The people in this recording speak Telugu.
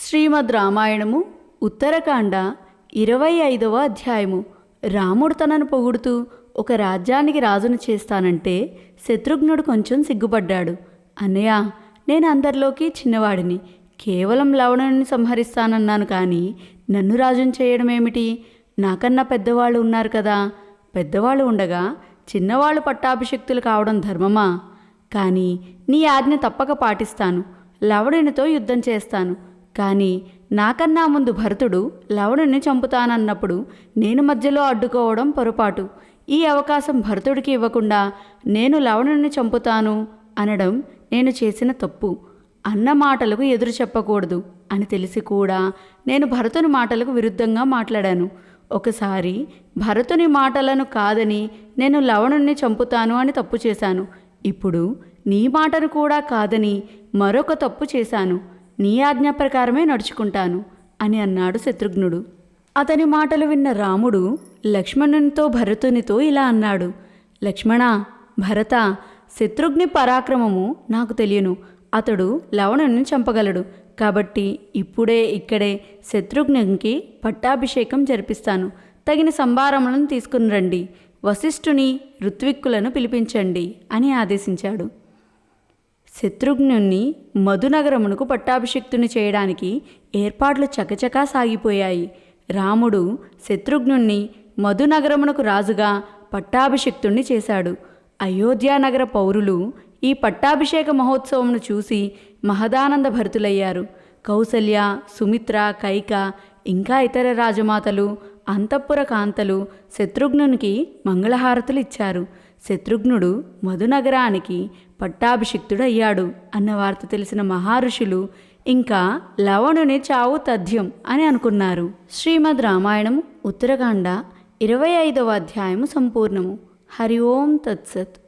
శ్రీమద్ రామాయణము ఉత్తరకాండ ఇరవై ఐదవ అధ్యాయము. రాముడు తనను పొగుడుతూ ఒక రాజ్యానికి రాజును చేస్తానంటే శత్రుఘ్నుడు కొంచెం సిగ్గుపడ్డాడు. అన్నయ్య నేను అందరిలోకి చిన్నవాడిని. కేవలం లవణుని సంహరిస్తానన్నాను కానీ నన్ను రాజుని చేయడం ఏమిటి నాకన్నా పెద్దవాళ్ళు ఉన్నారు కదా. పెద్దవాళ్ళు ఉండగా చిన్నవాళ్ళు పట్టాభిషక్తులు కావడం ధర్మమా? కానీ నీ ఆజ్ఞ తప్పక పాటిస్తాను. లవణునితో యుద్ధం చేస్తాను. కానీ నాకన్నా ముందు భరతుడు లవణుని చంపుతానన్నప్పుడు నేను మధ్యలో అడ్డుకోవడం పొరపాటు. ఈ అవకాశం భరతుడికి ఇవ్వకుండా నేను లవణుని చంపుతాను అనడం నేను చేసిన తప్పు. అన్న మాటలకు ఎదురు చెప్పకూడదు అని తెలిసి కూడా నేను భరతుని మాటలకు విరుద్ధంగా మాట్లాడాను. ఒకసారి భరతుని మాటలను కాదని నేను లవణుణ్ణి చంపుతాను అని తప్పు చేశాను. ఇప్పుడు నీ మాటను కూడా కాదని మరొక తప్పు చేశాను. నీ ఆజ్ఞ ప్రకారమే నడుచుకుంటాను అని అన్నాడు శత్రుఘ్నుడు. అతని మాటలు విన్న రాముడు లక్ష్మణునితో భరతునితో ఇలా అన్నాడు. లక్ష్మణ భరత శత్రుఘ్ని పరాక్రమము నాకు తెలియను. అతడు లవణుని చంపగలడు. కాబట్టి ఇప్పుడే ఇక్కడే శత్రుఘ్నికి పట్టాభిషేకం జరిపిస్తాను. తగిన సంభారములను తీసుకుని రండి. వశిష్ఠుని ఋత్విక్కులను పిలిపించండి అని ఆదేశించాడు. శత్రుఘ్నుణ్ణి మధునగరమునకు పట్టాభిషిక్తుని చేయడానికి ఏర్పాట్లు చకచకా సాగిపోయాయి. రాముడు శత్రుఘ్నుణ్ణి మధునగరమునకు రాజుగా పట్టాభిషిక్తుణ్ణి చేశాడు. అయోధ్యానగర పౌరులు ఈ పట్టాభిషేక మహోత్సవంను చూసి మహదానంద భరితులయ్యారు కౌసల్య సుమిత్ర కైక ఇంకా ఇతర రాజమాతలు అంతఃపుర కాంతలు శత్రుఘ్నునికి మంగళహారతులు ఇచ్చారు. శత్రుఘ్నుడు మధునగరానికి పట్టాభిషిక్తుడయ్యాడు అన్న వార్త తెలిసిన మహర్షులు ఇంకా లవణుని చావు తథ్యం అని అనుకున్నారు. శ్రీమద్ రామాయణం ఉత్తరకాండ ఇరవై ఐదవ అధ్యాయము సంపూర్ణము. హరి ఓం తత్సత్.